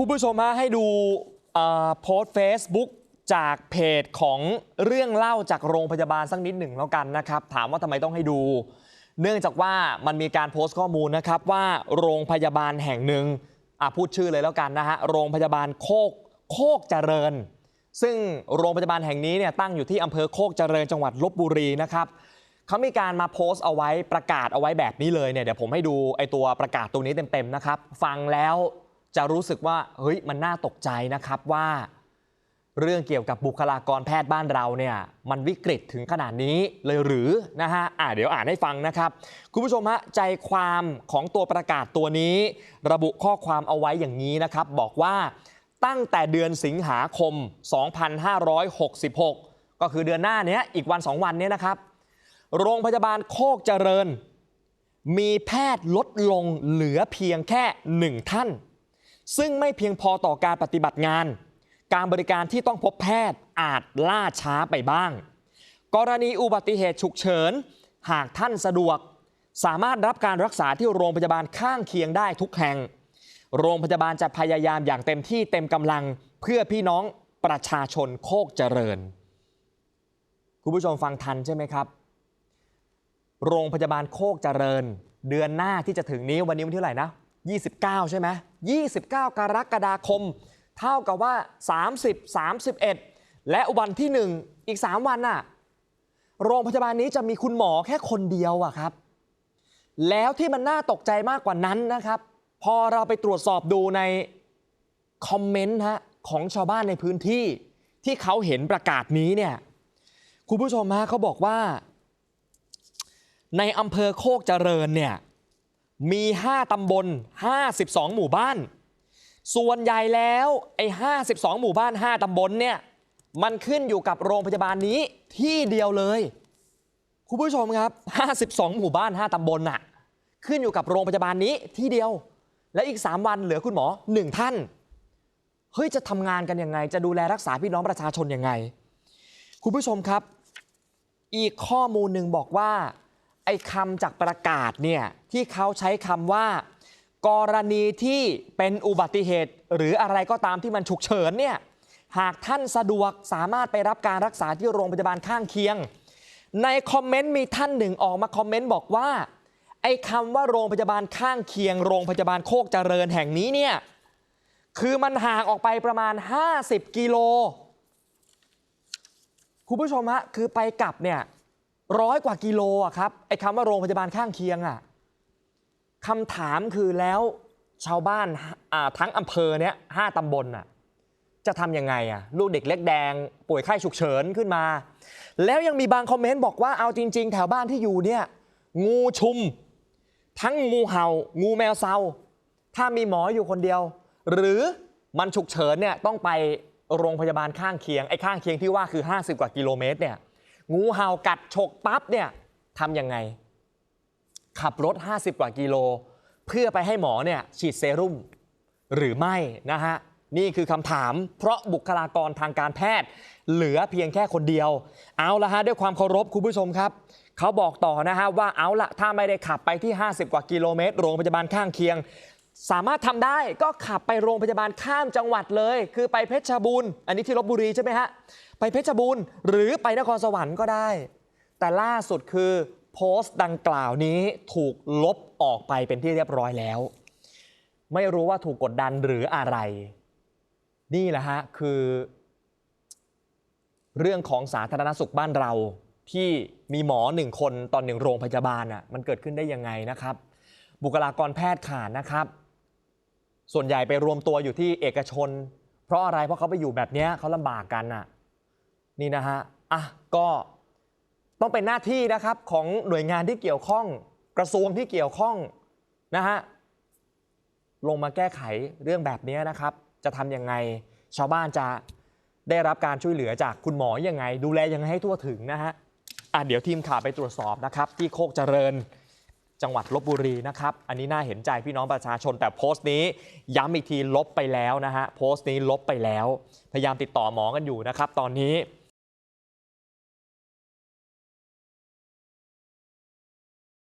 คุณผู้ชมฮะให้ดูโพสต์ Facebook จากเพจของเรื่องเล่าจากโรงพยาบาลสักนิดหนึ่งแล้วกันนะครับ ถามว่าทำไมต้องให้ดู เนื่องจากว่ามันมีการโพสต์ข้อมูลนะครับว่าโรงพยาบาลแห่งหนึ่งอะพูดชื่อเลยแล้วกันนะฮะโรงพยาบาลโคกโคกเจริญ ซึ่งโรงพยาบาลแห่งนี้เนี่ยตั้งอยู่ที่อำเภอโคกเจริญจังหวัดลบบุรีนะครับเขามีการมาโพสต์เอาไว้ประกาศเอาไว้แบบนี้เลยเนี่ยเดี๋ยวผมให้ดูไอตัวประกาศตรงนี้เต็มๆนะครับ ฟังแล้ว จะรู้สึกว่าเฮ้ยมันน่าตกใจนะครับว่า เรื่องเกี่ยวกับบุคลากรแพทย์บ้านเราเนี่ยมันวิกฤตถึงขนาดนี้เลยหรือนะฮะอ่าเดี๋ยวอ่านให้ฟังนะครับ คุณผู้ชมฮะใจความของตัวประกาศตัวนี้ ระบุข้อความเอาไว้อย่างนี้นะครับ บอกว่าตั้งแต่เดือนสิงหาคม 2566 ก็คือเดือนหน้าเนี้ยอีกวัน 2 วันเนี้ยนะครับ โรงพยาบาลโคกเจริญ มีแพทย์ลดลงเหลือเพียงแค่หนึ่งท่าน ซึ่งไม่เพียงพอต่อการปฏิบัติงาน การบริการที่ต้องพบแพทย์อาจล่าช้าไปบ้าง กรณีอุบัติเหตุฉุกเฉิน หากท่านสะดวก สามารถรับการรักษาที่โรงพยาบาลข้างเคียงได้ทุกแห่ง โรงพยาบาลจะพยายามอย่างเต็มที่เต็มกำลังเพื่อพี่น้องประชาชนโคกเจริญ คุณผู้ชมฟังทันใช่ไหมครับ โรงพยาบาลโคกเจริญ เดือนหน้าที่จะถึงนี้วันนี้วันที่เท่าไหร่นะ 29 ใช่ไหม29 กรกฎาคม เท่ากับว่า 30 31 และวันที่ 1 อีก 3 วันน่ะโรงพยาบาลนี้จะมีคุณหมอแค่คนเดียวอะครับ แล้วที่มันน่าตกใจมากกว่านั้นนะครับ พอเราไปตรวจสอบดูในคอมเมนต์ฮะของชาวบ้านในพื้นที่ที่เขาเห็นประกาศนี้เนี่ยคุณผู้ชมฮะเขาบอกว่า ในอำเภอโคกเจริญเนี่ย มี 5 ตำบล 52 หมู่บ้าน ส่วนใหญ่แล้วไอ้52 หมู่บ้าน 5 ตำบลเนี่ย มันขึ้นอยู่กับโรงพยาบาลนี้ที่เดียวเลย คุณผู้ชมครับ 52 หมู่บ้าน 5 ตำบลน่ะ ขึ้นอยู่กับโรงพยาบาลนี้ที่เดียว และอีก 3 วันเหลือคุณหมอ 1 ท่าน เฮ้ย จะทำงานกันยังไง จะดูแลรักษาพี่น้องประชาชนยังไง คุณผู้ชมครับ อีกข้อมูลหนึ่งบอกว่า ไอ้คำจากประกาศเนี่ยที่เขาใช้คำว่า กรณีที่เป็นอุบัติเหตุ หรืออะไรก็ตามที่มันฉุกเฉินเนี่ยหากท่านสะดวกสามารถไปรับการรักษาที่โรงพยาบาลข้างเคียง ในคอมเมนต์มีท่านหนึ่งออกมาคอมเมนต์บอกว่า ไอ้คำว่าโรงพยาบาลข้างเคียง โรงพยาบาลโคกเจริญแห่งนี้เนี่ยคือมันห่างออกไปประมาณ 50 กิโลคุณผู้ชมฮะคือไปกลับเนี่ย ร้อยกว่ากิโลอะครับไอ้คำว่าโรงพยาบาลข้างเคียงอะคำถามคือแล้วชาวบ้านาทั้งอำเภอเนี้ยห้าตำบลน่ะจะทำยังไงอะลูกเด็กเล็กแดง ป่วยไข้ฉุกเฉินขึ้นมา แล้วยังมีบางคอมเมนต์บอกว่าเอาจริง ๆ แถวบ้านที่อยู่เนี่ยงูชุม ทั้งงูเห่า งูแมวเซาถ้ามีหมออยู่คนเดียว หรือมันฉุกเฉินเนี่ยต้องไปโรงพยาบาลข้างเคียงไอ้ข้างเคียงที่ว่าคือ 50 กว่ากิโลเมตรเนี่ย งูเห่ากัดฉกปั๊บเนี่ยทำยังไง ขับรถ 50 กว่ากิโล เพื่อไปให้หมอเนี่ยฉีดเซรุ่มหรือไม่นะฮะนี่คือคำถาม เพราะบุคลากรทางการแพทย์ เหลือเพียงแค่คนเดียว เอาละฮะด้วยความเคารพคุณผู้ชมครับ เขาบอกต่อนะฮะว่าเอาละถ้าไม่ได้ขับไปที่ 50 กว่ากิโลเมตร โรงพยาบาลข้างเคียง สามารถทำได้ก็ขับไปโรงพยาบาลข้ามจังหวัดเลย คือไปเพชรบูรณ์อันนี้ที่ลบบุรีใช่ไหมฮะ ไปเพชรบูรณ์หรือไปนครสวรรค์ก็ได้ แต่ล่าสุดคือโพสต์ดังกล่าวนี้ถูกลบออกไปเป็นที่เรียบร้อยแล้ว ไม่รู้ว่าถูกกดดันหรืออะไร นี่แหละฮะ คือ เรื่องของสาธารณสุขบ้านเรา ที่มีหมอหนึ่งคนตอนหนึ่งโรงพยาบาลอะมันเกิดขึ้นได้ยังไงนะครับ บุคลากรแพทย์ขาดนะครับ ส่วนใหญ่ไปรวมตัวอยู่ที่เอกชน เพราะอะไรเพราะเขาไปอยู่แบบเนี้ยเขาลำบากกันอะนี่นะฮะอะก็ต้องเป็นหน้าที่นะครับของหน่วยงานที่เกี่ยวข้อง กระทรวงที่เกี่ยวข้องนะฮะลงมาแก้ไขเรื่องแบบนี้นะครับ จะทำยังไงชาวบ้านจะได้รับการช่วยเหลือจากคุณหมอยังไง ดูแลยังไงให้ทั่วถึงนะฮะอะเดี๋ยวทีมข่าวไปตรวจสอบนะครับ ที่โคกเจริญ จังหวัดลบบุรีนะครับ อันนี้น่าเห็นใจพี่น้องประชาชน แต่โพสต์นี้ย้ำอีกทีลบไปแล้วนะฮะ โพสต์นี้ลบไปแล้ว พยายามติดต่อหมอกันอยู่นะครับ ตอนนี้